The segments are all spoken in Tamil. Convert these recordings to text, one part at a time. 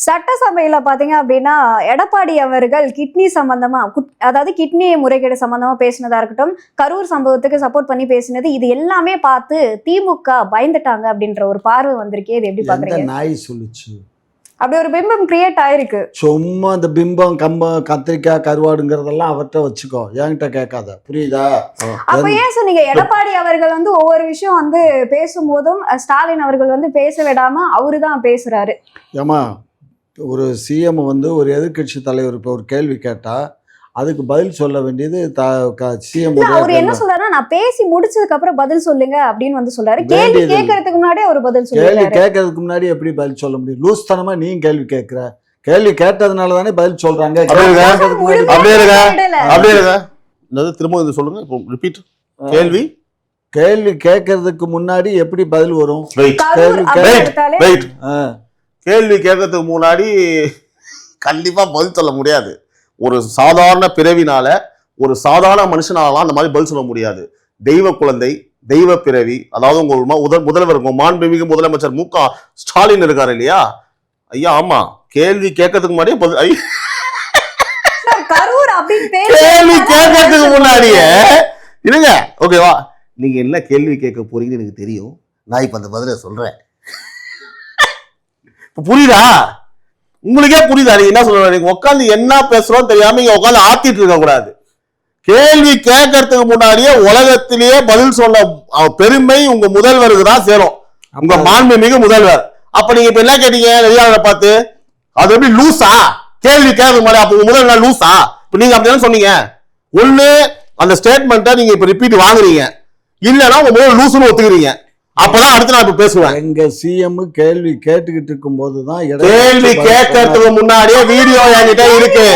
சட்டசபையில பாத்தீங்க அப்படின்னா எடப்பாடி அவர்கள் கிட்னி சம்பந்தமா குட்- அதாவது கிட்னி முறைகேடு சம்பந்தமா பேசினதா இருக்கட்டும் கரூர் சம்பவத்துக்கு சப்போர்ட் பண்ணி பேசினது இது எல்லாமே பார்த்து திமுக பயந்துட்டாங்க அப்படின்ற ஒரு பார்வை வந்திருக்கே இது எப்படி எந்த பாக்குறீங்க? நாய் சொல்லுச்சு? அப்படி ஒரு பிம்பம் கிரியேட் ஆயிருக்கு. சும்மா இந்த பிம்பம் கம்பம் கத்திரிக்காய் கருவாடுங்கிறதெல்லாம் அவர்கிட்ட வச்சுக்கோ. என்கிட்ட கேட்காத. புரியுதா? அப்ப ஏன் சொன்னீங்க எடப்பாடி அவர்கள் வந்து ஒவ்வொரு விஷயம் வந்து பேசும்போதும் ஸ்டாலின் அவர்கள் வந்து பேச விடாம அவரு தான் பேசுறாரு. ஏமா ஒரு சிஎம் வந்து ஒரு எதிர்க்கட்சி தலைவர் இப்போ ஒரு கேள்வி கேட்டா அதுக்கு பதில் சொல்ல வேண்டியது சிஎம் அவர் என்ன சொல்றாருன்னா நான் பேசி முடிச்சதுக்கு அப்புறம் பதில் சொல்லுங்க அப்படின்னு வந்து சொல்றாரு. கேள்வி கேட்கறதுக்கு முன்னாடியே அவர் பதில் கேள்வி சொல்லிடுறாரு. கேட்கறதுக்கு முன்னாடி எப்படி பதில் சொல்ல முடியும்? லூஸ் தனமா நீ கேள்வி கேட்கிற? கேள்வி கேட்டதுனால தானே பதில் சொல்றாங்க? அப்படியே இருங்க. இருங்க. என்னது திரும்ப இது சொல்லுங்க. இப்போ ரிப்பீட் கேள்வி? கேள்வி கேட்கறதுக்கு முன்னாடி எப்படி பதில் வரும்? கேள்வி கேட்கறதுக்கு முன்னாடி கண்டிப்பா பதில் சொல்ல முடியாது. ஒரு சாதாரண பிறவினால ஒரு சாதாரண மனுஷனாலாம் அந்த மாதிரி பதில் சொல்ல முடியாது. தெய்வ குழந்தை தெய்வ பிறவி அதாவது உங்க முதல் முதல்வர் உங்க மாண்புமிகு முதலமைச்சர் மு க ஸ்டாலின் இருக்காரு இல்லையா? ஐயா ஆமா. கேள்வி கேட்கறதுக்கு முன்னாடியே பதில் கேள்வி கேட்கறதுக்கு முன்னாடியே இருங்க. ஓகேவா? நீங்க என்ன கேள்வி கேட்க போறீங்கன்னு எனக்கு தெரியும். நான் இப்ப அந்த பதில சொல்றேன். இப்ப புரியுதா? உங்களுக்கே புரியுதா? நீங்க என்ன சொல்ற நீங்க உட்காந்து என்ன பேசுறோம் தெரியாம இங்க உட்காந்து ஆத்திட்டு இருக்க கூடாது. கேள்வி கேட்கறதுக்கு முன்னாடியே உலகத்திலேயே பதில் சொல்ல அஹ், பெருமை உங்க முதல்வருக்கு தான் சேரும். உங்க மாண்புமிகு முதல்வர். அப்ப நீங்க இப்ப என்ன கேட்டீங்க? நெறியாளரை பார்த்து அது எப்படி லூசா? கேள்வி கேட்கறது மாதிரி அப்ப முதல்வர் லூசா? இப்ப நீங்க அப்படிதான் சொன்னீங்க. ஒண்ணு அந்த ஸ்டேட்மெண்ட்டை நீங்க இப்ப ரிப்பீட் வாங்குறீங்க. இல்லைன்னா உங்க முதல்வர் லூசுன்னு ஒத்துக்கிறீங்க. அப்பதான் அடுத்து நான் இப்ப பேசுவேன். எங்க சிஎம் கேள்வி கேட்டுக்கிட்டு இருக்கும் போதுதான் கேள்வி கேட்கறதுக்கு முன்னாடியே வீடியோ என்கிட்ட இருக்கு.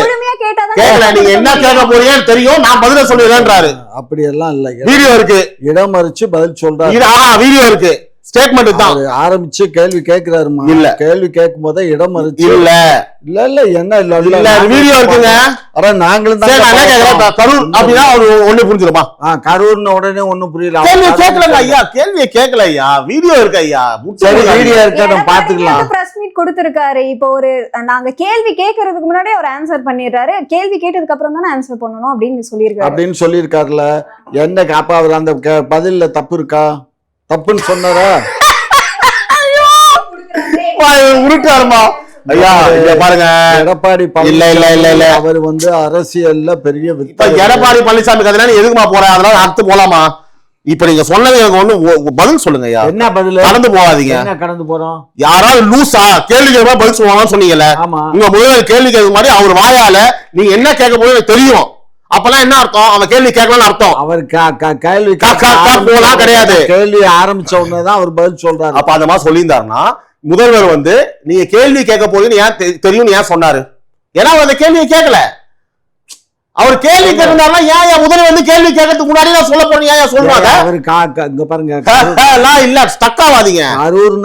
கேட்கல நீங்க என்ன கேட்க போறீங்கன்னு தெரியும். நான் பதில சொல்லிடுறேன்றாரு அப்படி எல்லாம் இல்ல. வீடியோ இருக்கு. இடம் மறிச்சு பதில் சொல்றாரு. வீடியோ இருக்கு. ஸ்டேட்மெண்ட் தான். ஆரம்பிச்சு கேள்வி கேட்கிறாருமா இல்ல. கேள்வி கேட்கும் போதே இடம் மறிச்சு. இல்ல. இல்ல இல்ல என்ன இல்ல இல்ல வீடியோ இருக்குங்க. அட நாங்களும் தான் கரூர் அப்படின்னா அவரு ஒண்ணு புரிஞ்சிருமா? கரூர்னு உடனே ஒண்ணும் புரியல. கேள்வி கேட்கலங்க ஐயா. கேள்வியை கேட்கல ஐயா. வீடியோ இருக்கு ஐயா. சரி வீடியோ இருக்கட்டும் பாத்துக்கலாம் பிரஸ் மீட் கொடுத்திருக்காரு. இப்போ ஒரு நாங்க கேள்வி கேட்கறதுக்கு முன்னாடியே அவர் ஆன்சர் பண்ணிடுறாரு. கேள்வி கேட்டதுக்கு அப்புறம் தானே ஆன்சர் பண்ணணும் அப்படின்னு சொல்லியிருக்காரு. அப்படின்னு சொல்லியிருக்காருல. என்ன அப்ப அவர் அந்த கே- பதில்ல தப்பு இருக்கா? தப்புன்னு சொன்னாரா? உருட்டாருமா. ஐயா இங்க பாருங்க. எடப்பாடி இல்ல, இல்ல, இல்ல, இல்ல. அவர் வந்து அரசியல்ல பெரிய. எடப்பாடி பழனிசாமி கதையில எதுக்குமா போற? அதனால அடுத்து போலாமா? இப்ப நீங்க சொன்னது எனக்கு ஒண்ணு பதில் சொல்லுங்க ஐயா. என்ன பதில்? கடந்து போகாதீங்க. என்ன கடந்து போறோம்? யாராவது லூசா கேள்வி கேட்கமா பதில் சொல்லுவாங்கன்னு சொன்னீங்கல்ல. உங்க முதல்வர் கேள்வி கேட்க மாதிரி அவர் வாயால நீங்க என்ன கேட்க எனக்கு தெரியும். அப்பெல்லாம் என்ன அர்த்தம்? அவன் கேள்வி கேட்கலன்னு அர்த்தம். அவர் கேள்வி போலாம் கிடையாது. கேள்வி ஆரம்பிச்ச உடனே தான் அவர் பதில் சொல்றாரு. அப்ப அந்த மாதிரி சொல்லியிருந்தாருன்னா முதல்வர் வந்து நீங்க கேள்வி கேட்க போறீங்கன்னு ஏன் தெரியும்னு ஏன் சொன்னாரு? ஏன்னா அவர் அந்த கேள்வியை கேட்கல. அவர் கேள்வி கேட்டிருந்தாருன்னா ஏன் என் முதல்வர் வந்து கேள்வி கேட்கறதுக்கு முன்னாடி நான் சொல்ல போறேன் ஏன் சொல்லுவாங்க அவர் இங்க பாருங்க இல்ல ஸ்டக் ஆகாதீங்க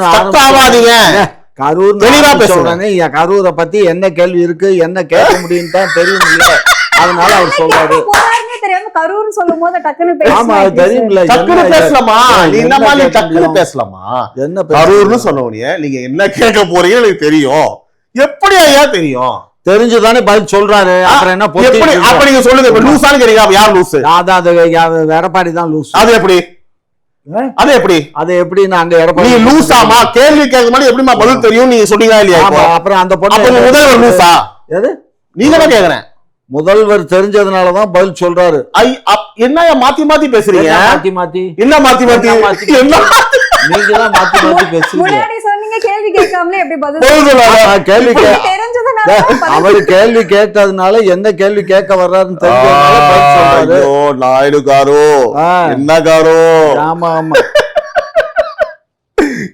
Stuck ஆரம்பிச்ச ஆகாதீங்க. கரூர்னு தெளிவா என் கரூரை பத்தி என்ன கேள்வி இருக்கு? என்ன கேட்க முடியும் தான் தெரியும் அதனால அவர் சொல்றாரு. கரூர்னு சொல்லும் போது ஆமா அது தெரியும்ல பேசலாமா? நீ என்ன இந்த மாதிரி கேட்க டக்குன்னு முடியும்? பேசலாமா? என்ன கரூர்னு முடியும்? சொன்ன உடனே நீங்க என்ன கேட்க போறீங்கன்னு எனக்கு தெரியும். எப்படி ஐயா தெரியும்? தெரிஞ்சுதானே பதில் சொல்றாரு. அப்புறம் என்ன எப்படி? அப்ப நீங்க சொல்லுங்க இப்ப கேட்டீங்க அப்ப யார் லூசு அதான் அது எடப்பாடி தான் லூஸ் அது எப்படி? அது எப்படி? அது எப்படி நாங்க நீ எடப்பாடி லூசாமா கேள்வி கேட்க மாதிரி எப்படிமா பதில் தெரியும்? நீங்க சொன்னீங்களா இல்லையா? அப்புறம் அந்த பொண்ணு முதல்வர் லூசா எது? நீங்க தான் கேக்குறேன். முதல்வர் தெரிஞ்சதுனாலதான் பதில் சொல்றாரு. ஐ, அப்- என்ன மாத்தி மாத்தி பேசுறீங்க? மாத்தி மாத்தி? என்ன மாத்தி மாத்தி? என்ன மாத்தி- என்ன நீங்க தான் மாத்தி மாத்தி பேசுறீங்க. கேள்வி கேட்காமலே எப்படி பதில் கேள்வி கே தெரிஞ்சதுனால தான் பதில் அவர் கேள்வி கேட்டதுனால என்ன கேள்வி கேட்க வர்றாருன்னு தெரிஞ்சதுனால பதில் சொல்றாரு. ஐயோ நாயுடு காரோ ஆ, என்ன காரோ? ஆமா ஆமா.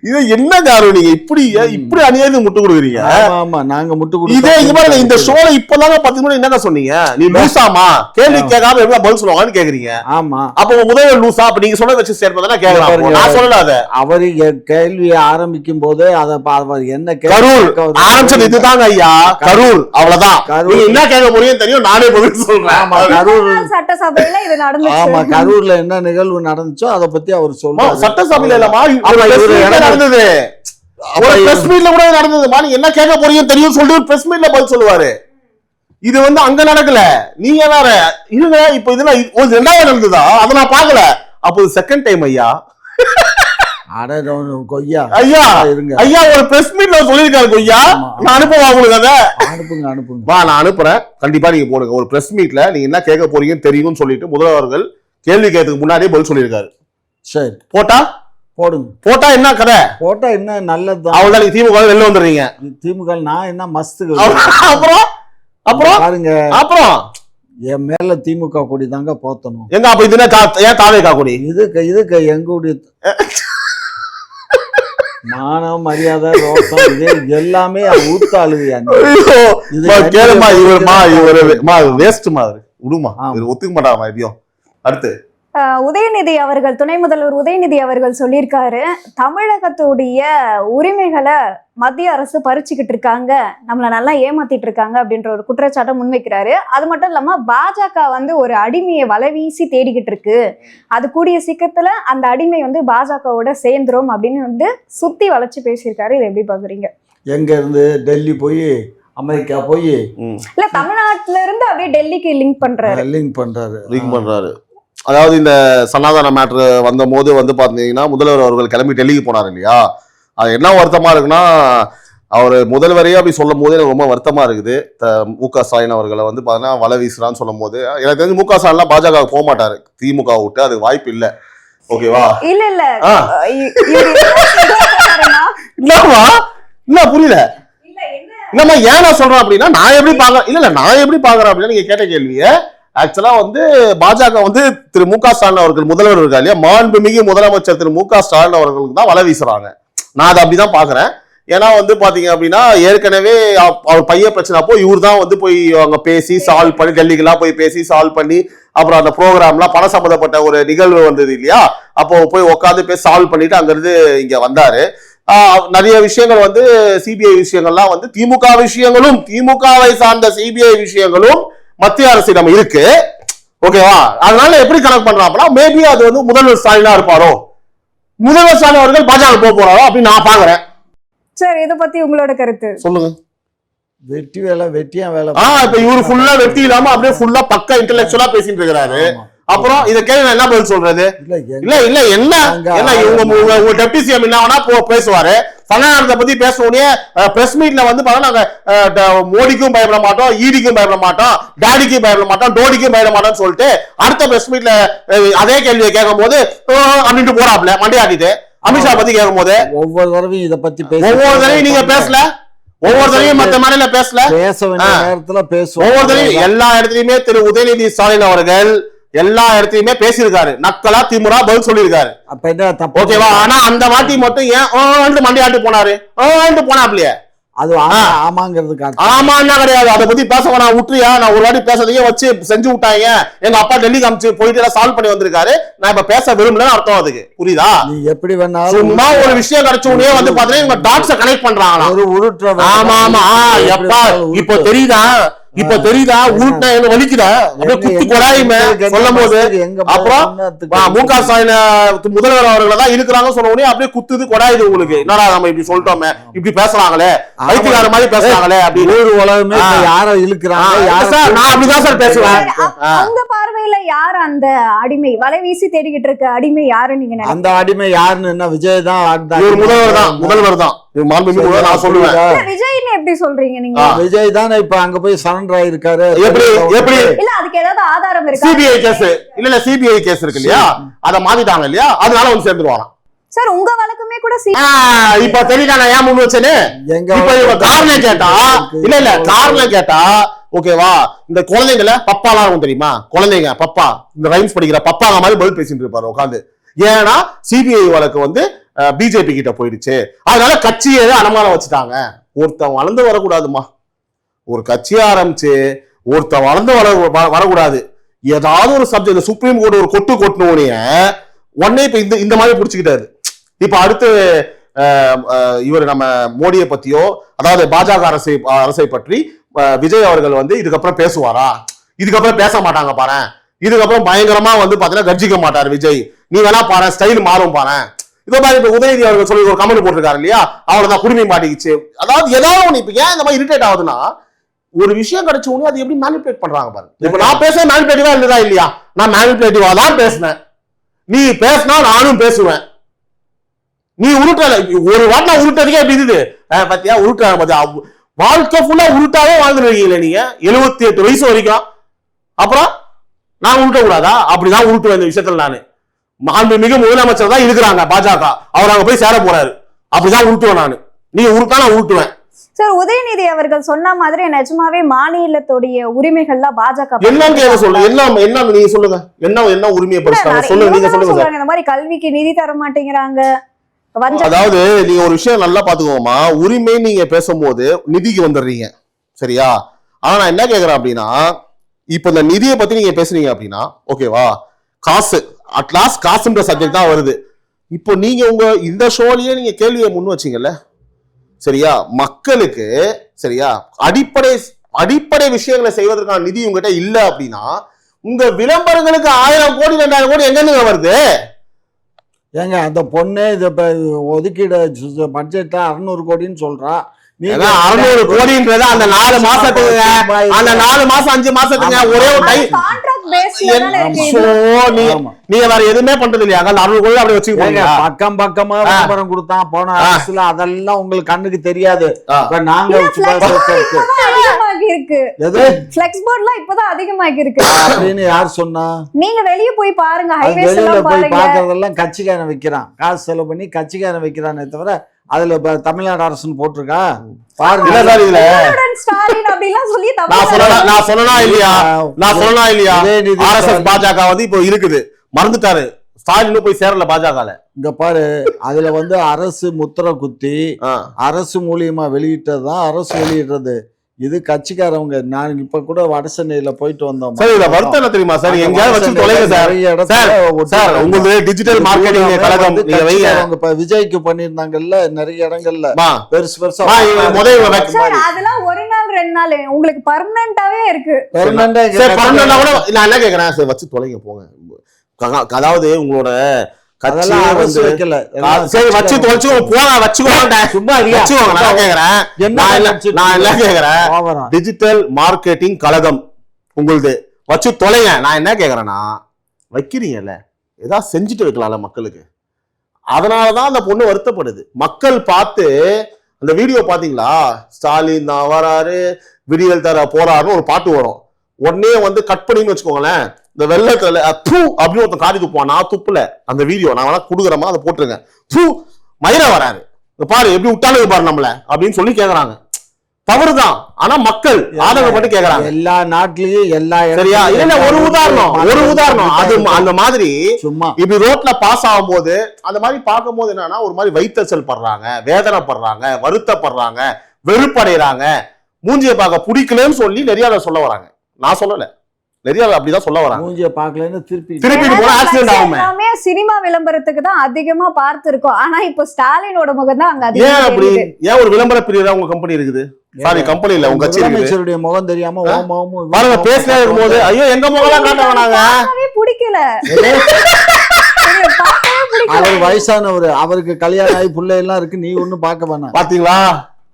இது என்ன காரோ நீங்க? இப்படி இப்படி அநியாயத்துக்கு முட்டு கொடுக்குறீங்க? ஆமா ஆமா. நாங்க முட்டு இதே இங்க பாருங்க இந்த ஷோல இப்பதாங்க பத்து மணி என்னங்க சொன்னீங்க? நீ லூசாமா கேள்வி கேட்காம எப்படி பதில் சொல்லுவாங்கன்னு கேக்குறீங்க. ஆமா. அப்ப உங்க முதல்வர் லூசா? அப்ப நீங்க சொன்னதை வச்சு தானே கேட்கலாம். நான் சொல்லல அத. அவரு கேள்வியை ஆரம்பிக்கும் போதே அத அவர் என்ன கேள்வி கரூர்? ஆரம்பிச்சது இதுதாங்க ஐயா. கரூர். அவ்வளவுதான். நீங்க என்ன கேட்க போறீங்க தெரியும் நானே பதில் ஆமா சொல்றேன் கரூர் சட்டசபையில இது ஆமா நடந்துச்சு கரூர்ல என்ன நிகழ்வு நடந்துச்சோ அத பத்தி அவர் சொல்றாரு. சட்டசபையில ஆமா, இவரு நடந்தது. ஒரு பிரஸ் மீட்ல கூட நடந்ததுமா நீங்க என்ன கேட்க போறீங்கன்னு தெரியும் சொல்லிட்டு பிரஸ் மீட்ல பதில் சொல்லுவாரு. இது வந்து அங்க நடக்கல. நீங்க வேற இருங்க இப்ப இதெல்லாம் இது- ஒரு ரெண்டாவது நடந்ததா? அதை நான் பார்க்கல. அப்போ செகண்ட் டைம் ஐயா? நோ- கொய்யா. ஐயா இருங்க. ஐயா ஒரு பிரஸ் மீட்ல சொல்லியிருக்காரு ஐயா ஆமா. நான் அனுப்பவா உங்களுக்கு அதை? அனுப்புங்க அனுப்புங்க. வா நான் அனுப்புறேன். கண்டிப்பா நீங்க போடுங்க. ஒரு பிரஸ் மீட்ல நீங்க என்ன கேட்க போறீங்கன்னு தெரியும்னு சொல்லிட்டு முதல்வர்கள் கேள்வி கேட்கறதுக்கு முன்னாடியே பதில் சொல்லியிருக்காரு. சரி. போட்டா? போடுங்க. போட்டா என்ன கதை? போட்டா என்ன நல்லதுதான். அவள் நீங்க திமுக வெளில வந்துடுறீங்க. திமுக நான் என்ன மஸ்து அப்புறம்? அப்புறம்? பாருங்க. அப்புறம்? என் மேல திமுக கொடி தாங்க போத்தணும். எங்க அப்ப இது ஏன் தாவே காக்குடி இதுக்கு இதுக்கு எங்களுடைய மானம் மரியாதை ரோசம் இது எல்லாமே நீ. இது கேளுமா இவரு மா வேஸ்ட்மா அவரு விடுமா ஆமா. இவர் ஒத்துக்க மாட்டாமா இதையும் அடுத்து. உதயநிதி அவர்கள் துணை முதல்வர் உதயநிதி அவர்கள் சொல்லியிருக்காரு தமிழகத்துடைய உரிமைகளை மத்திய அரசு பறிச்சுக்கிட்டு இருக்காங்க நம்மள நல்லா ஏமாத்திட்டு இருக்காங்க அப்படின்ற ஒரு குற்றச்சாட்டை முன்வைக்கிறாரு. அது மட்டும் இல்லாம பாஜக வந்து ஒரு அடிமையை வலைவீசி தேடிக்கிட்டு இருக்கு. அது கூடிய சீக்கிரத்துல அந்த அடிமை வந்து பாஜகவோட சேர்ந்துரும் அப்படின்னு வந்து சுத்தி வளைச்சு பேசியிருக்காரு. இதை எப்படி பாக்குறீங்க? எங்க இருந்து? டெல்லி போய் அமெரிக்கா போய். இல்ல தமிழ்நாட்டுல இருந்து அப்படியே டெல்லிக்கு லிங்க் பண்றாரு. லிங்க் பண்றாரு. ரிங் பண்றாரு. அதாவது இந்த சனாதன மேட்ரு வந்த போது வந்து பாத்தீங்கன்னா முதல்வர் அவர்கள் கிளம்பி டெல்லிக்கு போனார் இல்லையா அது என்ன வருத்தமா இருக்குன்னா அவர் முதல்வரையே அப்படி சொல்லும் போது எனக்கு ரொம்ப வருத்தமா இருக்குது த- மு க ஸ்டாலின் அவர்களை வந்து பார்த்தீங்கன்னா வலை வீசுறான்னு சொல்லும் போது எனக்கு தெரிஞ்சு மு க ஸ்டாலின்லாம் பாஜக போக மாட்டாரு திமுக விட்டு அது வாய்ப்பு இல்லை ஓகேவா இல்ல இல்ல என்னவா என்ன புரியல என்னம்மா ஏன் நான் சொல்றேன் அப்படின்னா நான் எப்படி பாக்குறேன் இல்ல இல்ல நான் எப்படி பாக்குறேன் அப்படின்னா நீங்க கேட்ட கேள்விய ஆக்சுவலா வந்து பாஜக வந்து திரு மு க ஸ்டாலின் அவர்கள் முதல்வர் இருக்கா இல்லையா? மாண்புமிகு முதலமைச்சர் திரு மு க ஸ்டாலின் அவர்களுக்கு தான் வலை வீசுறாங்க. நான் அதை அப்படிதான் பாக்குறேன் ஏன்னா வந்து பாத்தீங்க அப்படின்னா ஏற்கனவே அவர் பையன் பிரச்சனை அப்போ இவர் தான் வந்து போய் அவங்க பேசி சால்வ் பண்ணி டெல்லிக்கெல்லாம் போய் பேசி சால்வ் பண்ணி அப்புறம் அந்த ப்ரோக்ராம்லாம் பணம் சம்மந்தப்பட்ட ஒரு நிகழ்வு வந்தது இல்லையா? அப்போ போய் உட்காந்து போய் சால்வ் பண்ணிட்டு அங்கிருந்து இங்க வந்தாரு. நிறைய விஷயங்கள் வந்து சிபிஐ விஷயங்கள்லாம் வந்து திமுக விஷயங்களும் திமுகவை சார்ந்த சிபிஐ விஷயங்களும் மத்திய அரசிடம் இருக்கு. ஓகேவா அதனால எப்படி கனெக்ட் பண்றாங்கன்னா மேபி அது வந்து முதல்வர் ஸ்டாலினா இருப்பாரோ? முதல்வர் ஸ்டாலின் அவர்கள் பாஜக போக போறாரோ அப்படின்னு நான் பாக்குறேன். சார் இத பத்தி உங்களோட கருத்து. சொல்லுங்க. வெட்டி வேலை வெட்டியா வேலை ஆ இப்ப இவரு ஃபுல்லா வெட்டி இல்லாம அப்படியே ஃபுல்லா பக்கா இன்டெலெக்சுவலா பேசிட்டு இருக்கிறாரு. அப்புறம் இத கேள்வி நான் என்ன பதில் சொல்றது? இல்ல இல்ல இல்ல என்ன? அங்க- என்ன இவங்க உங்க- டெப்டி சிஎம் என்ன வேணா போ- பேசுவாரு. சனாதனத்தை பத்தி பேச உடனே பிரஸ் மீட்ல வந்து நாங்க மோடிக்கும் பயப்பட மாட்டோம் ஈடிக்கும் பயப்பட மாட்டோம் டாடிக்கும் பயப்பட மாட்டோம் டோடிக்கும் பயப்பட மாட்டோம்னு சொல்லிட்டு அடுத்த பிரஸ் மீட்ல அதே கேள்வியை கேட்கும் போது அப்படின்ட்டு போறாப்ல மண்டையாட்டிட்டு அமித்ஷா பத்தி கேட்கும் போது ஒவ்வொரு தடவையும் இத பத்தி ஒவ்வொரு தடவையும் நீங்க பேசல? ஒவ்வொரு தடவையும் மத்த மாநில பேசல? பேச வேண்டிய. நேரத்துல பேசுவோம். ஒவ்வொரு தடவையும் எல்லா இடத்துலயுமே திரு. உதயநிதி ஸ்டாலின் அவர்கள் எல்லா இடத்துலயுமே பேசியிருக்காரு. நக்கலா திமுறா பதில் சொல்லியிருக்காரு. அப்ப என்ன தப்பு? ஓகேவா? ஆனா அந்த வாட்டி மட்டும் ஏன் ஓண்டு மண்டையாட்டு போனாரு. ஓண்டு போனாப்லையே. அது ஆமா ஆமாங்கிறதுக்கு அர்த்தம். ஆமான்னா கிடையாது. அதை பத்தி பேச வேணாம் விட்டுறியா நான் ஒரு வாட்டி பேசுறதையே வச்சு செஞ்சு விட்டாங்க. எங்க அப்பா டெல்லி காமிச்சு போயிட்டு எல்லாம் சால்வ் பண்ணி வந்திருக்காரு. நான் இப்ப பேச விரும்பலன்னு அர்த்தம் அதுக்கு. புரியுதா? நீ எப்படி வேணாலும் சும்மா ஒரு விஷயம் கிடைச்ச உடனே வந்து பாத்தீங்கன்னா இவங்க டாட்ஸ கனெக்ட் பண்றாங்களா ஒரு உருட்டுற வேலை. ஆமா ஆமா எப்பா இப்ப உருட்டு. தெரியுதா? இப்ப தெரியுதா? உருட்டா என்ன? வலிக்குதா? அப்படியே குத்து கொடாயுமே சொல்லும் போது அப்புறம் மு க ஸ்டாலின் முதல்வர் அவர்கள் தான் இருக்கிறாங்க சொன்ன உடனே அப்படியே குத்துது கொடாயுது உங்களுக்கு. என்னடா நம்ம இப்படி சொல்லிட்டோமே? இப்படி பேசுறாங்களே. வைத்தியக்கார மாதிரி பேசுறாங்களே அப்படின்னு. ஊர் உலகமே. யாரை இழுக்கிறாங்க? நான் அப்படிதான் சார் பேசுவேன். சரி, அ- ஆ. உங்க பார்வையில யார் அந்த அடிமை? வலை வீசி தேடிக்கிட்டு இருக்க அடிமை யாரு நீங்க அந்த அடிமை யாருன்னு என்ன? விஜய் தான் அந்த. முதல்வர் தான் முதல்வர் தான். மாண்புமிகு நான் சொல்லுவேன். எப்படி சொல்றீங்க நீங்க. விஜய் தானே இப்ப அங்க போய் சரண்டர் ஆயிருக்காரு. எப்படி? எப்படி? இல்ல அதுக்கு ஏதாவது ஆதாரம் இருக்கா? சிபிஐ கேஸ் இல்ல இல்ல சிபிஐ கேஸ் இருக்கு இல்லையா? அதை மாத்திட்டாங்க இல்லையா? அதனால வந்து சேர்ந்துருவாங்க சார் உங்க வழக்குமே கூட சி இப்ப தெரியுதா நான் ஏன் முன் வச்சேன்னு? எங்க இப்ப இவங்க காரணம் கேட்டா இல்ல இல்ல காரணம் கேட்டா ஓகேவா? இந்த குழந்தைங்கள பப்பாலாம் இருக்கும் தெரியுமா? குழந்தைங்க பப்பா இந்த ரைம்ஸ் படிக்கிற பப்பாங்க மாதிரி பதில் பேசிட்டு இருப்பாரு உட்காந்து ஏன்னா சிபிஐ வழக்கு வந்து பிஜேபி கிட்ட போயிடுச்சு. அதனால கட்சியை அனுமானம் வச்சுட்டாங்க. ஒருத்தன் வளர்ந்து வரக்கூடாதுமா. ஒரு கட்சியை ஆரம்பிச்சு ஒருத்தன் வளர்ந்து வர வ- வரக்கூடாது. ஏதாவது ஒரு சப்ஜெக்ட் சுப்ரீம் கோர்ட் ஒரு கொட்டு கொட்டினோடைய உடனே இப்போ இப்ப இந்த இந்த மாதிரி பிடிச்சிக்கிட்டாரு. இப்ப அடுத்து இவர் நம்ம மோடியை பத்தியோ அதாவது பாஜக அரசை அரசை பற்றி விஜய் அவர்கள் வந்து இதுக்கப்புறம் பேசுவாரா? இதுக்கப்புறம் பேச மாட்டாங்க பாரு இதுக்கப்புறம் பயங்கரமா வந்து பாத்தீங்கன்னா கர்ஜிக்க மாட்டாரு விஜய். நீ வேணா பாரு ஸ்டைல் மாறும் பாரு இதோ மாதிரி இப்ப உதயநிதி அவர்கள் சொல்லி ஒரு கமெண்ட் போட்டிருக்காரு இல்லையா? அவ்வளவுதான் குடிமை மாட்டிக்கிச்சு. அதாவது ஏதாவது ஒண்ணு இப்ப ஏன் இந்த மாதிரி இரிட்டேட் ஆகுதுன்னா ஒரு விஷயம் கிடைச்ச உடனே அது எப்படி மேனிபுலேட் பண்றாங்க பாரு. இப்ப நான் பேச மேனிபுலேட்டிவா இருந்ததா இல்லையா நான் மேனிபுலேட்டிவா தான் பேசினேன். நீ பேசினா நானும் பேசுவேன். நீ உருட்டல. ஒரு வாட்டி நான் உருட்டதுக்கே எப்படி இது பாத்தியா உருட்டாங்க பாத்தியா? வாழ்க்கை ஃபுல்லா உருட்டாவே வாழ்ந்துருக்கீங்களே நீங்க? எழுபத்தி எட்டு வயசு வரைக்கும். அப்புறம் நான் உருட்ட கூடாதா அப்படிதான் உருட்டுவேன் இந்த விஷயத்துல நானு. மாண்புமிகு முதலமைச்சர் தான் இருக்கிறாங்க பாஜக. அவர் அங்க போய் சேர போறாரு. அப்படிதான் உருட்டுவேன் நானு. நீ உருட்டா நான் உருட்டுவேன். சார் உதயநிதி அவர்கள் சொன்ன மாதிரி நிஜமாவே மாநிலத்துடைய உரிமைகள்லாம் பாஜக என்னன்னு கேட்க சொல்லு என்ன என்ன நீங்க சொல்லுங்க. என்ன என்ன உரிமையை சொல்லுங்க நீங்க சொல்லுங்க இந்த மாதிரி கல்விக்கு நிதி தர மாட்டேங்கிறாங்க. அதாவது நீங்க ஒரு விஷயம் நல்லா பாத்துக்கோமா உரிமை நீங்க பேசும்போது நிதிக்கு வந்துடுறீங்க. சரியா? ஆனா நான் என்ன கேக்குறேன் அப்படின்னா இப்ப இந்த நிதியை பத்தி நீங்க பேசுறீங்க அப்படின்னா ஓகேவா? காசு. அட்லாஸ்ட் காசுன்ற சப்ஜெக்ட் தான் வருது. இப்போ நீங்க உங்க இந்த ஷோலயே நீங்க கேள்வியை முன் வச்சீங்கல்ல? சரியா? மக்களுக்கு சரியா? அடிப்படை அடிப்படை விஷயங்களை செய்வதற்கான நிதி உங்ககிட்ட இல்ல அப்படின்னா உங்க விளம்பரங்களுக்கு ஆயிரம் கோடி ரெண்டாயிரம் கோடி எங்க இருந்து வருது? ஏங்க அந்த பொண்ணே இது இப்போ ஒதுக்கீடு பட்ஜெட்டை அறுநூறு கோடின்னு சொல்றா. ஏன்னா அறுநூறு கோடின்றது அந்த நாலு மாசத்துக்கு அந்த நாலு மாசம் அஞ்சு மாசத்துக்கு. ஒரே ஒரு டை நீங்க வேற எதுவுமே பண்றது இல்லையா கோடி அப்படி வச்சுக்கோங்க பக்கம் பக்கமா விளம்பரம் கொடுத்தான் போன. அரசுல அதெல்லாம் உங்களுக்கு கண்ணுக்கு தெரியாது. நாங்க இப்பதான் அதிகமாகி இருக்கு. அப்படின்னு யார் சொன்னா? நீங்க வெளிய போய் பாருங்க வெளியில போய் பாக்குறதெல்லாம் கட்சிக்காரன் வைக்கிறான். காசு செலவு பண்ணி கட்சிக்காரன் வைக்கிறானே தவிர அதுல இப்ப தமிழ்நாடு அரசுன்னு போட்டிருக்கா? இல்ல பாருங்க. சார் இதுல நான் தமிழ்நாடு நான் சொன்னா இல்லையா? நான் சொன்னா இல்லையா? ஆர்எஸ்எஸ். பாஜக வந்து இப்போ இருக்குது. மறந்துட்டாரு. ஸ்டாலின் போய் சேரல பாஜகல. இங்க பாரு அதுல வந்து அரசு முத்திரை குத்தி அரசு மூலியமா வெளியிட்டதுதான் அரசு வெளியிடுறது. இது கட்சிக்காரவங்க நான் இப்ப கூட வட சென்னையில போயிட்டு வந்தோம். சார் இதுல வருத்தம் தெரியுமா? சார் எங்கேயாவது வச்சு தொலைங்க சார். Sir sir. உங்களுக்கு டிஜிட்டல் மார்க்கெட்டிங் இது கழகம் வந்து நீங்க வைங்க. கட்சிக்காரவங்க இப்ப விஜய்க்கு பண்ணிருந்தாங்கல்ல நிறைய இடங்கள்ல. பெருசு பெருசா. அதெல்லாம் ஒரு நாள் ரெண்டு நாள் உங்களுக்கு பர்மனண்டாவே இருக்கு. சரி பன்னெண்டா கூட நான் என்ன கேக்குறேன்? சரி வச்சு தொலைங்க போங்க. அதாவது உங்களோட கட்சி அதெல்லாம் அரசு வந்து வைக்கல. ஆ, எல்லாம் சரி வச்சு கட்சிக்காரங்க. தொலைச்சு போங்க வச்சுக்கோங்க சும்மா. வச்சுக்கோங்க நான் கேக்குறேன்? நான் நினைச்சிட்டு நான் என்ன கேக்குறேன். டிஜிட்டல் மார்க்கெட்டிங் கழகம் உங்களுது. வச்சு தொலைங்க. நான் என்ன கேக்குறேன்னா வைக்கிறீங்கல்ல. ஏதாவது செஞ்சுட்டு வைக்கலாம்ல மக்களுக்கு. அதனாலதான் அந்த பொண்ணு வருத்தப்படுது. மக்கள் பார்த்து அந்த வீடியோ பாத்தீங்களா ஸ்டாலின் தான் வராரு விடியல் தர போறாருன்னு ஒரு பாட்டு வரும். உடனே வந்து கட் பண்ணின்னு வச்சுக்கோங்களேன் இந்த வெள்ளத்துல தூ அப்படின்னு ஒருத்தன் காரி துப்புவான் நான் துப்புல. அந்த வீடியோ நான் வேணா குடுக்குறமா அதை போட்டுருங்க. தூ மயிர வராரு. பாரு எப்படி விட்டானுங்க பாரு நம்மள அப்படின்னு சொல்லி கேக்குறாங்க. தவறுதான் ஆனா மக்கள் ஆதங்கப்பட்டு கேக்குறாங்க. எல்லா நாட்டிலயும் எல்லா சரியா? இல்ல ஒரு உதாரணம் ஒரு உதாரணம். அது அந்த மாதிரி சும்மா. இப்படி ரோட்ல பாஸ் ஆகும்போது அந்த மாதிரி பார்க்கும்போது என்னன்னா ஒரு மாதிரி வைத்தறிச்சல் படுறாங்க வேதனைப்படுறாங்க வருத்தப்படுறாங்க வெறுப்படைறாங்க மூஞ்சியை பார்க்க பிடிக்கலன்னு சொல்லி நெறியாளர் சொல்ல வராங்க. நான் சொல்லல. நெறியாளர் அப்படிதான் சொல்ல வராங்க. மூஞ்சிய பாக்கலன்னு திருப்பி திருப்பி போனா ஆக்சிடென்ட் ஆகுமே. எல்லாமே சினிமா விளம்பரத்துக்கு தான் அதிகமா பார்த்திருக்கோம். ஆனா இப்போ ஸ்டாலினோட முகம் தான் அங்க ஏன் அதிகமா அப்படி? தெரியுது. ஏன் ஒரு விளம்பர பிரியரா உங்க கம்பெனி இருக்குது? சாரி கம்பெனி இல்ல உங்க முதலமைச்சருடைய முகம் தெரியாம ஆ? ஓம் ஓம் இவன் பாருங்க பேசினே இருக்கும்போது ஐயோ எங்க முகலாம் காட்ட வேணாங்க பிடிக்கல. அவர் வயசானவர் அவருக்கு கல்யாணம் ஆகி பிள்ளை எல்லாம் இருக்கு நீ ஒண்ணும் பார்க்க வேணாம். பாத்தீங்களா?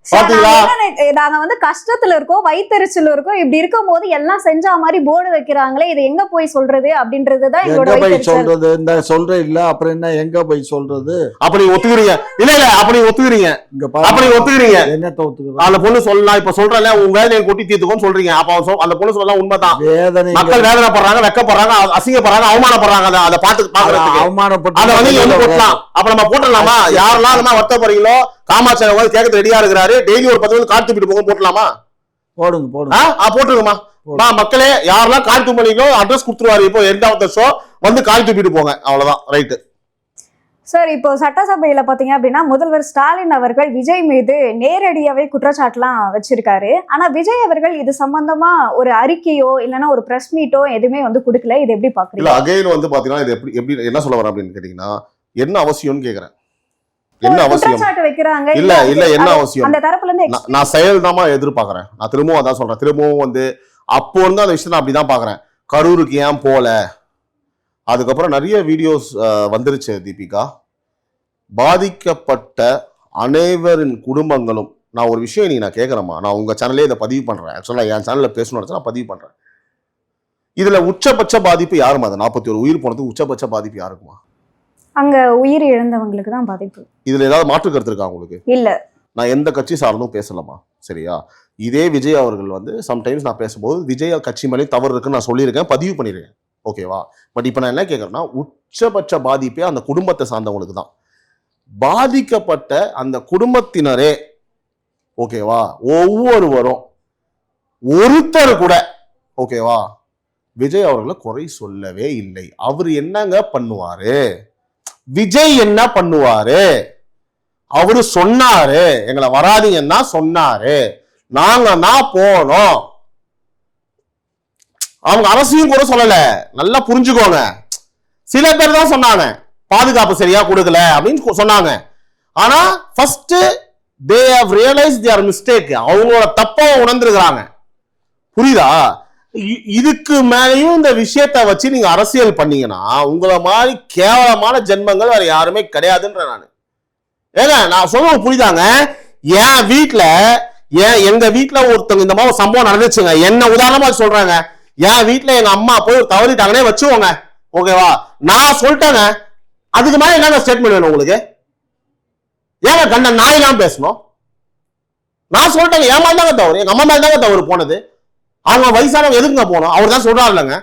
நாங்க என்ன வந்து கஷ்டத்துல இருக்கோம் வயித்தெரிச்சல் இருக்கோம் இப்படி இருக்கும் போது எல்லாம் செஞ்சா மாதிரி போர்டு வைக்கிறாங்களே இது எங்க போய் சொல்றது அப்படின்றதுதான் எங்க போய் சொல்றது? இந்த சொல்ற இல்ல அப்புறம் என்ன எங்க போய் சொல்றது? அப்படி ஒத்துக்கிறீங்க. இல்ல இல்ல அப்படி ஒத்துக்கிறீங்க. இங்க அப்படி ஒத்துக்கிறீங்க. என்னத்த ஒத்துக்குது? அந்த பொண்ணு சொல்லலாம் இப்ப சொல்றல உன் வேலையை கொட்டி தீர்த்துக்கோன்னு சொல்றீங்க. அப்ப அந்த பொண்ணு சொல்லலாம் உண்மைதான். வேதனை மக்கள் வேதனைப்படுறாங்க வெக்கப்படுறாங்க அசிங்கப்படுறாங்க அவமானப்படுறாங்க அதை அதை பார்த்து பாக்குறதுக்கு அவமானப்பட்டு அதை வந்து இங்க வந்து போட்டலாம். அப்ப நம்ம போட்டுடலாமா? யாரெல்லாம் வருத்தப்படுறீங்களோ காமாட்சி வந்து கேட்க ரெடியா இருக்கிறாரு. டெய்லி ஒரு பத்து வந்து காட்டு துப்பிட்டு போக போட்டலாமா போடுங்க போடுங்க. போட்டுருங்கம்மா. மா, மக்களே யாரெல்லாம் கால் துப்பணிங்களோ அட்ரஸ் கொடுத்துருவாரு. இப்போ எண்ட் ஆஃப் த ஷோ வந்து கால் துப்பிட்டு போங்க. அவ்வளவுதான். ரைட்டு சார் இப்போ சட்டசபையில பாத்தீங்க அப்படின்னா முதல்வர் ஸ்டாலின் அவர்கள் விஜய் மீது நேரடியாவே குற்றச்சாட்டுலாம் வச்சிருக்காரு. ஆனா விஜய் அவர்கள் இது சம்பந்தமா ஒரு அறிக்கையோ இல்லைன்னா ஒரு பிரஸ் மீட்டோ எதுவுமே வந்து கொடுக்கல. இது எப்படி இல்ல பாக்குறீங்க அகைன் வந்து பாத்தீங்கன்னா இது எப்படி எப்படி என்ன சொல்ல வரேன் அப்படின்னு கேட்டீங்கன்னா என்ன அவசியம்னு கேக்குறேன். என்ன அவசியம்? வைக்கிறாங்க. இல்ல இல்ல என்ன அவசியம்? அந்த தரப்புல இருந்து நான் செயல் தான் எதிர்பார்க்கறேன். நான் திரும்பவும் அதான் சொல்றேன். திரும்பவும் வந்து அப்போ இருந்து அந்த விஷயத்தை நான் அப்படிதான் பாக்குறேன். கரூருக்கு ஏன் போல? அதுக்கப்புறம் நிறைய வீடியோஸ் வந்துருச்சு தீபிகா. பாதிக்கப்பட்ட அனைவரின் குடும்பங்களும் நான் ஒரு விஷயம் நீ நான் கேட்குறேம்மா நான் உங்க சேனல்லே இதை பதிவு பண்றேன். ஆக்சுவலாக என் சேனல்ல பேசணும்னு நான் பதிவு பண்றேன். இதுல உச்சபட்ச பாதிப்பு யாருமா அது நாற்பத்தி ஒரு உயிர் போனதுக்கு உச்சபட்ச பாதிப்பு யாருக்குமா அங்க உயிர் இழந்தவங்களுக்கு தான் பாதிப்பு. இதுல ஏதாவது மாற்று கருத்து இருக்கா உங்களுக்கு? இல்ல. நான் எந்த கட்சி சார்ந்தும் பேசலாமா சரியா? இதே விஜய் அவர்கள் வந்து சம்டைம்ஸ் நான் பேசும்போது விஜய் கட்சி மேலே தவறு இருக்குன்னு நான் சொல்லியிருக்கேன் பதிவு பண்ணியிருக்கேன். ஓகேவா பட் இப்போ நான் என்ன கேட்குறேன்னா உச்சபட்ச பாதிப்பே அந்த குடும்பத்தை சார்ந்தவங்களுக்கு தான். பாதிக்கப்பட்ட அந்த குடும்பத்தினரே ஓகேவா ஒவ்வொருவரும் ஒருத்தர் கூட ஓகேவா விஜய் அவர்களை குறை சொல்லவே இல்லை. அவர் என்னங்க பண்ணுவாரு? விஜய் என்ன பண்ணுவாரு? அவரு சொன்னாரு. எங்களை வராதிங்கன்னா சொன்னாரு. நாங்க தான் போனோம் அவங்க அரசியும் கூட சொல்லல. நல்லா புரிஞ்சுக்கோங்க. சில பேர் தான் சொன்னாங்க பாதுகாப்பு சரியா கொடுக்கல அப்படின்னு சொன்னாங்க. ஆனா first they have realise their mistake அவங்களோட தப்ப உணர்ந்துருக்கிறாங்க. புரியுதா? இதுக்கு மேலேயும் இந்த விஷயத்தை வச்சு நீங்க அரசியல் பண்ணீங்கன்னா உங்களை மாதிரி கேவலமான ஜென்மங்கள் வேற யாருமே கிடையாதுன்ற நான். ஏங்க நான் சொல்ல புரியுதாங்க? என் வீட்டுல ஏன் எங்க வீட்டுல ஒருத்தவங்க இந்த மாதிரி சம்பவம் நடந்துச்சுங்க. என்ன உதாரணமா சொல்றாங்க. என் வீட்டுல எங்க அம்மா போய் தவறிட்டாங்கன்னே வச்சுக்கோங்க. ஓகேவா? நான் சொல்லிட்டேங்க. அதுக்கு மேலே என்னங்க ஸ்டேட்மெண்ட் வேணும் உங்களுக்கு? ஏங்க கண்ட நாயெல்லாம் பேசணும்? நான் சொல்லிட்டேங்க. என் மாதிரி தாங்க தவறு. எங்க அம்மா மாதிரி தாங்க தவறு போனது. அவங்க வயசானவங்க எதுக்குங்க போனோம்? அவர் தான் சொல்றாரு இல்லைங்க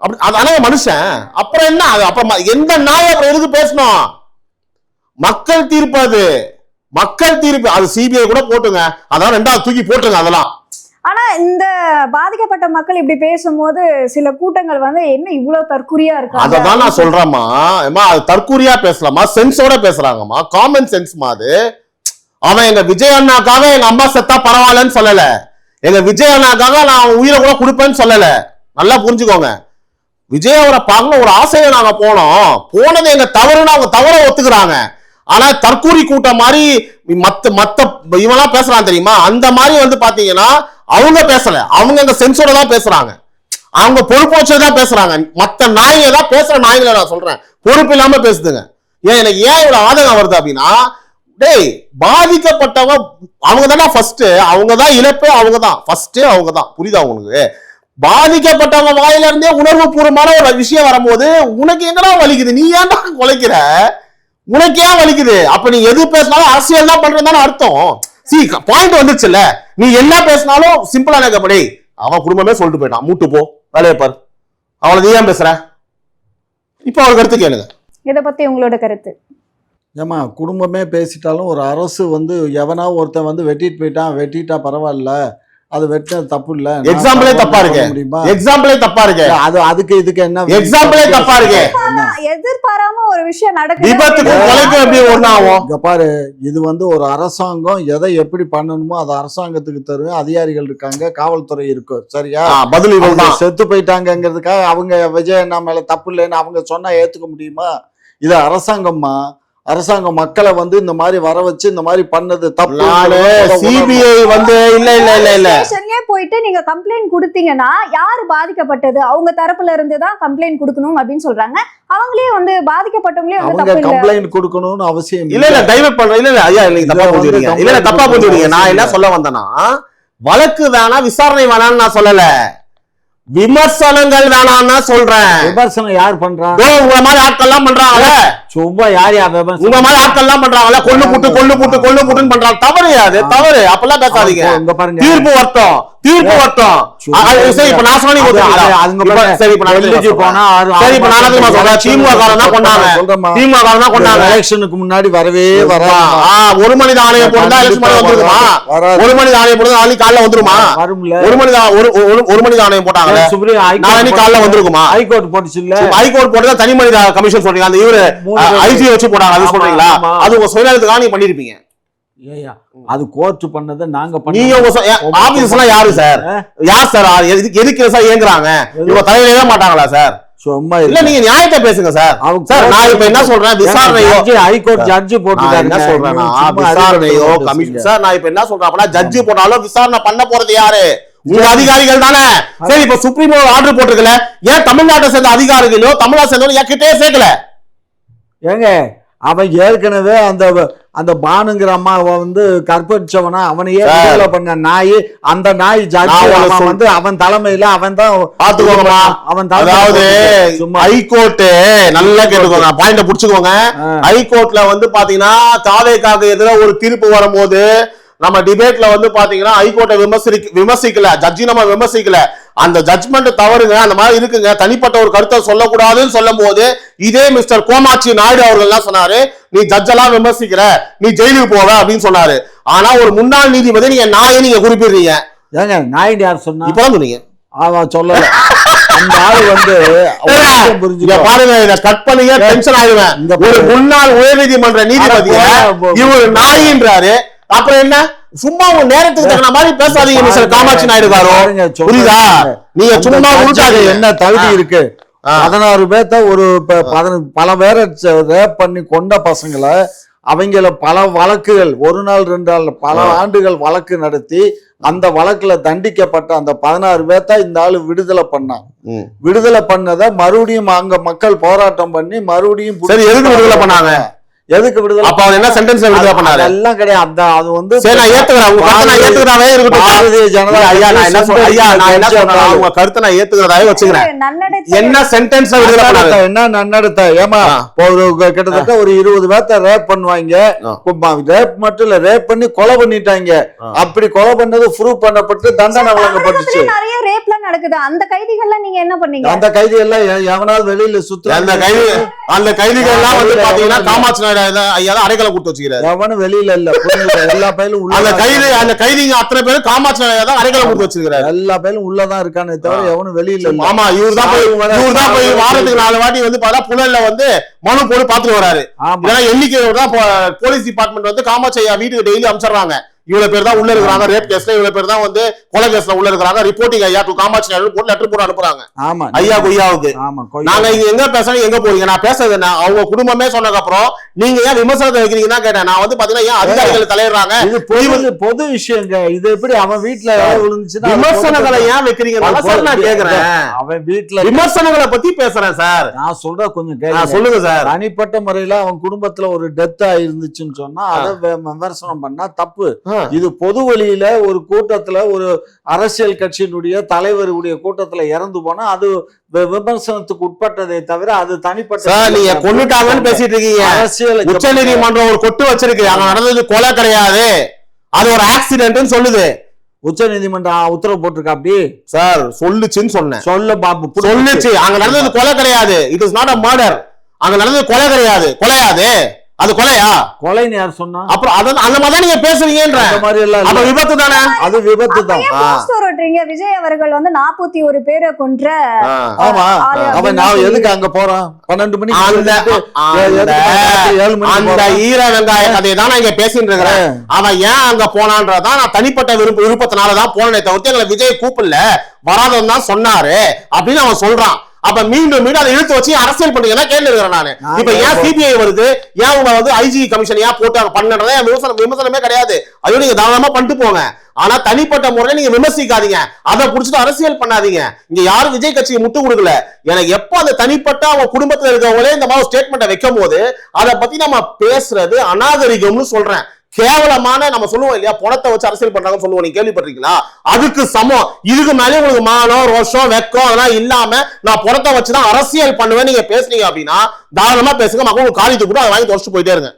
அப்படி அதானங்க மனுஷன். அப்புறம் என்ன அது? அப்புறம் எந்த நாய் அப்புறம் எதுக்கு பேசணும்? மக்கள் தீர்ப்பு அது. மக்கள் தீர்ப்பு. அது சிபிஐ கூட போட்டுங்க. அதான் ரெண்டாவது தூக்கி போட்டுங்க அதெல்லாம். ஆனா இந்த பாதிக்கப்பட்ட மக்கள் இப்படி பேசும்போது சில கூட்டங்கள் வந்து என்ன இவ்வளவு தற்குறியா இருக்காங்க? அததான் நான் சொல்றேம்மா. ஏம்மா அது தற்கூரியா பேசலாமா? சென்ஸோட பேசுறாங்கம்மா. காமன் சென்ஸ்மா அது. அவன் எங்க விஜய் அண்ணாக்காக எங்க அம்மா செத்தா பரவாயில்லன்னு சொல்லல. எங்க விஜய் அண்ணாக்காக நான் அவன் உயிரை கூட கொடுப்பேன்னு சொல்லல. நல்லா புரிஞ்சுக்கோங்க. விஜய் அவரை பார்க்கணும் ஒரு ஆசையை நாங்க போனோம். போனது எங்க தவறுன்னு அவங்க தவற ஒத்துக்கிறாங்க. ஆனா தற்கூரி கூட்டம் மாதிரி மத்த மத்த இவெல்லாம் பேசுறான் தெரியுமா? அந்த மாதிரி வந்து பாத்தீங்கன்னா அவங்க பேசல. அவங்க எங்க சென்சோட தான் பேசுறாங்க. அவங்க பொறுப்பு வச்சுதான் பேசுறாங்க. மத்த நாய்ங்க தான் பேசுற நாய்களை நான் சொல்றேன். பொறுப்பு இல்லாம பேசுதுங்க. ஏன் எனக்கு ஏன் இவ்வளவு ஆதங்கம் வருது அப்படின்னா டேய் பாதிக்கப்பட்டவங்க அவங்க தானே ஃபர்ஸ்ட் அவங்க தான் இழப்பே அவங்க தான் ஃபர்ஸ்ட் அவங்க தான் புரியுதா உங்களுக்கு? பாதிக்கப்பட்டவங்க வாயில இருந்தே உணர்வு பூர்வமான ஒரு விஷயம் வரும்போது உனக்கு என்னடா வலிக்குது? நீ ஏன்டா குலைக்கிற? உனக்கு ஏன் வலிக்குது? அப்ப நீ எது பேசினாலும் அரசியல் தான் பண்றதுதானே அர்த்தம். சி பாயிண்ட் வந்துச்சுல்ல நீ என்ன பேசினாலும் சிம்பிளா கேட்கப்படி அவன் குடும்பமே சொல்லிட்டு போயிட்டான். மூட்டு போ. வேலையை பாரு. அவளை நீ ஏன் பேசுற? இப்ப அவர் கருத்து கேளுங்க. இதை பத்தி உங்களோட கருத்து. ஏமா குடும்பமே பேசிட்டாலும் ஒரு அரசு வந்து எவனா ஒருத்தன் வந்து வெட்டிட்டு போயிட்டான் வெட்டிட்டா பரவாயில்ல அது வெட்டினது தப்பு இல்ல. ஏ தப்பா இருக்கு. முடியுமா? எக்ஸாம்பிளே தப்பா இருக்கு. அது அதுக்கு இதுக்கு என்ன எக்ஸாம்பிளே தப்பா இருக்கு. என்ன? எதிர்பாராம ஒரு விஷயம் நடக்குது. விபத்துக்கு கொலைக்கும் எப்படி ஒண்ணு ஆகும் இங்க பாரு இது வந்து ஒரு அரசாங்கம் எதை எப்படி பண்ணணுமோ அது அரசாங்கத்துக்கு தருவேன். அதிகாரிகள் இருக்காங்க காவல்துறை இருக்கும் சரியா? பதில் செத்து போயிட்டாங்கங்கிறதுக்காக அவங்க விஜய் அண்ணா மேல தப்பு இல்லைன்னு அவங்க சொன்னா ஏத்துக்க முடியுமா? இது அரசாங்கம்மா. அரசாங்கம் மக்களை வந்து இந்த மாதிரி வர வச்சு இந்த மாதிரி பண்ணது தப்பு சிபிஐ வந்து இல்ல இல்ல இல்ல இல்ல. ஸ்டேஷன்லயே போயிட்டு நீங்க கம்ப்ளைண்ட் கொடுத்தீங்கன்னா யாரு பாதிக்கப்பட்டது? அவங்க தரப்புல இருந்து தான் கம்ப்ளைண்ட் கொடுக்கணும் அப்படின்னு சொல்றாங்க. அவங்களே வந்து பாதிக்கப்பட்டவங்களே வந்து அவங்க தப்பு இல்ல. கம்ப்ளைண்ட் கொடுக்கணும்னு அவசியம் இல்ல இல்ல டைவர்ட் பண்ற இல்ல இல்ல ஐயா நீங்க தப்பா புரிஞ்சுறீங்க இல்ல இல்ல தப்பா புரிஞ்சுறீங்க நான் என்ன. சொல்ல வந்தேன்னா வழக்கு வேணாம் விசாரணை வேணாம்னு நான் சொல்லல. விமர்சனங்கள் வேணாம்னு சொல்றேன். விமர்சனம் யார் பண்றா? இதோ உங்கள மாதிரி ஆட்கள் எல்லாம் பண்றாங்கல்ல சும்மா யார் யார் உங்க மாதிரி ஆட்கள் எல்லாம் பண்றாங்கல்ல கொள்ளு புட்டு கொள்ளு புட்டு கொள்ளு புட்டுன்னு பண்றாங்க. தவறு அது தவறு. அப்பெல்லாம் பேசாதீங்க. இங்க பாருங்க. தீர்ப்பு வரட்டும் தீர்ப்பு அது சரி இப்ப நான் இப்ப- பாருங்க. சரி இப்ப நான். போனா சரி இப்ப நான் சொல்றேன் திமுக காரன் தான் கொண்டாங்க. திமுக காரன் தான் கொண்டாங்க. எலெக்ஷனுக்கு முன்னாடி வரவே வராது. ஆ, ஒரு மணி ஆணையம் போடுறதா எலெக்ஷன் வந்துருமா. ஒரு மணி ஆணையம் போடுறது நாளைக்கு காலைல வந்துருமா? ஒரு மணி ஒரு மணி ஆணையம் சுப்ரீம் நாளைக்கு காலைல வந்திருக்குமா? ஹைகோர்ட் போட்டுச்சு இல்ல ஹைகோர்ட் போட்டதா தனி மனித கமிஷன் சொல்றீங்க அந்த இவரு. ஐஜி வச்சு போட்டாங்க அது சொல்றீங்களா. அது உங்க சுயநலத்துக்காக நீங்க பண்ணிருப்பீங்க. அது கோர்ட் பண்ணதை நாங்க நீங்க யாரு சார்? யார் சார் எதுக்கு சார் ஏங்குறாங்க? இவங்க தலையிலே மாட்டாங்களா சார் சும்மா இல்ல நீங்க நியாயத்தை பேசுங்க சார் அவங்க சார் நான் இப்ப என்ன சொல்றேன்? விசாரணையோ ஹைகோர்ட் ஜட்ஜி போட்டுட்டாங்க என்ன சொல்றேன்னா விசாரணையோ கமிஷன் சார் நான் இப்ப என்ன சொல்றேன் அப்படின்னா ஜட்ஜி போட்டாலும் விசாரணை பண்ண போறது யாரு? உங்க அதிகாரிகள் தானே. சரி இப்ப சுப்ரீம் ஆர்டர் போட்டிருக்கல ஏன் தமிழ்நாட்டை சேர்ந்த அதிகாரிகளோ தமிழ்நாட்டை சேர்ந்தவங்க என் கிட்டே சேர்க்கல? ஏங்க அவன் ஏற்கனவே அந்த அந்த பானுங்கிற அம்மாவை வந்து கற்பழிச்சவனா அவனையே. விடுதலை பண்ண நாய் அந்த நாய் சொல்~ வந்து அவன் தலைமையில அவன் தான் பாத்துக்கோங்கம்மா அவன் அதாவது சும்மா ஹைகோர்ட் நல்லா கேட்டுக்கோங்க பாயிண்ட புடிச்சுக்கோங்க. ஹைகோர்ட்ல வந்து பாத்தீங்கன்னா தாவேக்காக எதிராக ஒரு தீர்ப்பு வரும்போது நம்ம டிபேட்ல வந்து பாத்தீங்கன்னா ஹைகோர்ட்டை விமர்சி விமர்சிக்கல ஜட்ஜி நம்ம விமர்சிக்கல. அந்த ஜட்ஜ்மெண்ட் தவறுங்க அந்த மாதிரி இருக்குங்க. தனிப்பட்ட ஒரு கருத்தை சொல்லக்கூடாதுன்னு சொல்லும் போது இதே மிஸ்டர் கோமாட்சி நாயுடு அவர்கள் என்ன சொன்னாரு? நீ ஜட்ஜெல்லாம் விமர்சிக்கிற நீ ஜெயிலுக்கு போவ அப்படின்னு சொன்னாரு. ஆனா ஒரு முன்னாள் நீதிபதி நீங்க நாயை நீங்க குறிப்பிடுறீங்க. ஏங்க நாயுடு யார் சொன்னா? இப்பதான் சொன்னீங்க. அவன் சொல்லல. அந்த ஆளு வந்து. பாருங்க இத கட் பண்ணீங்க டென்ஷன் ஆயிடுவேன். ஒரு. முன்னாள் உயர்நீதிமன்ற போ- இவர் நாயின்றாரு. அப்புறம் என்ன சும்மா உங்க நேரத்துக்கு தகுந்த மாதிரி பேசாதீங்க மிஸ்டர் காமாட்சி நாயுடு காரோ பாருங்க, சொல்றேன் புரியுதா. நீங்க சும்மா உருட்டாதீங்க என்ன தகுதி. இருக்கு. பதினாறு பேர்த்த ஒரு பல பேரை ரேப் பண்ணி கொண்ட பசங்களை அவங்கள பல வழக்குகள் ஒரு நாள் ரெண்டு நாள் பல. ஆண்டுகள் வழக்கு நடத்தி அந்த வழக்குல தண்டிக்கப்பட்ட அந்த பதினாறு பேர்த்த இந்த ஆளு விடுதலை பண்ணான். விடுதலை பண்ணதை மறுபடியும் அங்க மக்கள் போராட்டம் பண்ணி மறுபடியும் விடுதலை பண்ணாங்க எதுக்கு விடுதலை? அப்ப அவர் என்ன சென்டென்ஸ் விடுதலை பண்ணாரு? அதெல்லாம் கிடையாது. அந்த அது வந்து சரி நான் ஏத்துக்கிறேன். உங்க கருத்தை நான் ஏத்துக்கிறதாவே இருக்கட்டும். பாரதிய ஜனதா ஐயா நான் என்ன சொல்றேன் ஐயா நான் என்ன சொல்றேன் உங்க கருத்தை நான் ஏத்துக்கிறதாவே வச்சுக்கிறேன். என்ன சென்டென்ஸ் விடுதலை பண்ணாரு? என்ன நன்னடத்தை? ஏமா ஒரு கிட்டத்தட்ட ஒரு இருபது பேர்த்த ரேப் பண்ணுவாங்க. ரேப் மட்டும் இல்ல ரேப் பண்ணி கொலை பண்ணிட்டாங்க. அப்படி கொலை பண்ணது ப்ரூவ் பண்ணப்பட்டு தண்டனை வழங்கப்பட்டுச்சு. நிறைய ரேப்லாம் நடக்குது? அந்த கைதிகள்லாம் நீங்க என்ன பண்ணீங்க? அந்த கைதி எல்லாம் எவனாவது வெளியில சுத்த அந்த கைதி அந்த கைதிகள் எல்லாம் வந்து பாத்தீங்கன்னா காமாட்சி நாயுடு ஐயா தான் அடைக்கல கொடுத்து வச்சுக்கிறாரு. எவனும் வெளியில இல்ல? எல்லா பயிலும் அந்த கைதி அந்த கைதிங்க அத்தனை பேரும் காமாட்சி நாயுடு தான் அடைக்கல கொடுத்து வச்சிருக்காரு எல்லா பயிலும் உள்ளதான் இருக்கானே தவிர. எவனும் வெளியில இல்ல. ஆமா இவர் தான் போய் இவர் தான் போய் வாரத்துக்கு நாலு வாட்டி வந்து பார்த்தா புழல்ல வந்து மனு போட்டு பாத்துட்டு வராரு. இதெல்லாம் எண்ணிக்கை தான் போ- போலீஸ் டிபார்ட்மெண்ட் வந்து காமாட்சி ஐயா வீட்டுக்கு டெய்லி அனுப்பிச்சிடுறாங்க இவ்வளவு பேர் தான் உள்ள இருக்கிறாங்க. ரேப் கேஸ்ல இவ்வளவு பேர் தான் வந்து கொலை கேஸ்ல உள்ள இருக்கிறாங்க. ரிப்போர்ட்டிங் ஐயா டு காமாட்சி நாயுடு போட்டு லெட்டர் போட்டு அனுப்புறாங்க. ஆமா. ஐயா கொய்யாவுக்கு. நாங்க இங்க எங்க பேசுறோம் எங்க போறீங்க? நான் பேசுறது என்ன? அவங்க குடும்பமே சொன்னதுக்கு அப்புறம் நீங்க ஏன் விமர்சனத்தை வைக்கிறீங்கன்னு கேட்டேன். நான் வந்து பாத்தீங்கன்னா ஏன் அதிகாரிகள் தலையிடுறாங்க? இது பொது பொது விஷயங்க. இது எப்படி அவன் வீட்டுல விழுந்துச்சுன்னா விமர்சனங்களை ஏன் வைக்கிறீங்க நான் கேக்குறேன். அவன் வீட்டுல விமர்சனங்களை பத்தி பேசுறேன் சார். நான் சொல்ற கொஞ்சம். சொல்லுங்க சார். தனிப்பட்ட முறையில அவன் குடும்பத்துல ஒரு டெத் ஆயிருந்துச்சுன்னு சொன்னா அதை விமர்சனம் பண்ணா தப்பு. இது பொது வழியில ஒரு கூட்டத்துல ஒரு அரசியல் கட்சியினுடைய தலைவருடைய கூட்டத்துல இறந்து போனா அது விமர்சனத்துக்கு உட்பட்டதை தவிர அது தனிப்பட்ட நீங்க கொண்டுட்டாங்கன்னு பேசிட்டு இருக்கீங்க. அரசியல் உச்ச நீதிமன்றம் ஒரு கொட்டு வச்சிருக்கு. அங்க நடந்தது கொலை கிடையாது. அது ஒரு ஆக்சிடென்ட்னு சொல்லுது. உச்ச நீதிமன்றம் உத்தரவு போட்டிருக்கா அப்படி? சார் சொல்லுச்சுன்னு சொன்னேன். சொல்ல பாபு சொல்லுச்சு. அங்க நடந்தது கொலை கிடையாது. It is not a murder அங்க நடந்தது கொலை கிடையாது. கொலையாது. அது கொலையா? கொலைன்னு யார் சொன்னா? அப்புறம் அத அந்த மாதிரி தான் நீங்க பேசுறீங்கன்ற அந்த மாதிரி எல்லாம் அப்ப. விபத்து தானே? அது விபத்து தான். ஏன் போஸ்ட் ஓட்டுறீங்க விஜய் அவர்கள் வந்து நாற்பத்தி ஒரு பேரை கொன்ற. ஆமா. அவன் நான் எதுக்கு அங்க போறான் பன்னெண்டு மணிக்கு அந்த அந்த-? ஈர வெங்காய கதையை தான் நான் இங்க பேசிட்டு இருக்கிறேன் அவன் ஏன் அங்க போனான்றதான் நான் தனிப்பட்ட விருப்ப விருப்பத்தினாலதான் போனேனே தவிர்த்து எங்களை விஜய் கூப்பிடல. வராதவன் தான் சொன்னாரு அப்படின்னு அவன் சொல்றான். அப்ப மீண்டும் மீண்டும் அதை இழுத்து வச்சு அரசியல் பண்றீங்கன்னா கேள்வி இருக்கிறேன் நானு? இப்ப ஏன். சிபிஐ வருது? ஏன் உங்க வந்து ஐஜி கமிஷன் ஏன் போட்டாங்க பண்ணுறதே விமர்சனம் விமர்சனமே கிடையாது. ஐயோ நீங்க தாராளமா பண்ணிட்டு போங்க. ஆனா தனிப்பட்ட முறையில நீங்க விமர்சிக்காதீங்க. அதை புடிச்சிட்டு அரசியல் பண்ணாதீங்க. இங்க யாரும் விஜய் கட்சிக்கு முட்டு கொடுக்கல. எனக்கு எப்ப அந்த தனிப்பட்ட அவங்க குடும்பத்துல இருக்கவங்களே இந்த மாதிரி ஸ்டேட்மெண்ட்டை வைக்கும் போது அதை பத்தி நம்ம பேசுறது அநாகரிகம்னு சொல்றேன். கேவலமான நம்ம சொல்லுவோம் இல்லையா பணத்தை வச்சு அரசியல் பண்றாங்கன்னு சொல்லுவோம். நீங்க கேள்விப்பட்டிருக்கீங்களா? அதுக்கு சமம். இதுக்கு மேலே உங்களுக்கு மானம் ரோஷம் வெக்கம் அதெல்லாம் இல்லாம நான் பணத்தை வச்சுதான் அரசியல் பண்ணுவேன் நீங்க பேசுனீங்க அப்படின்னா தாராளமா பேசுங்க. மக்களுக்கு காலேஜ் கூட அதை வாங்கி தொடச்சு போயிட்டே இருங்க.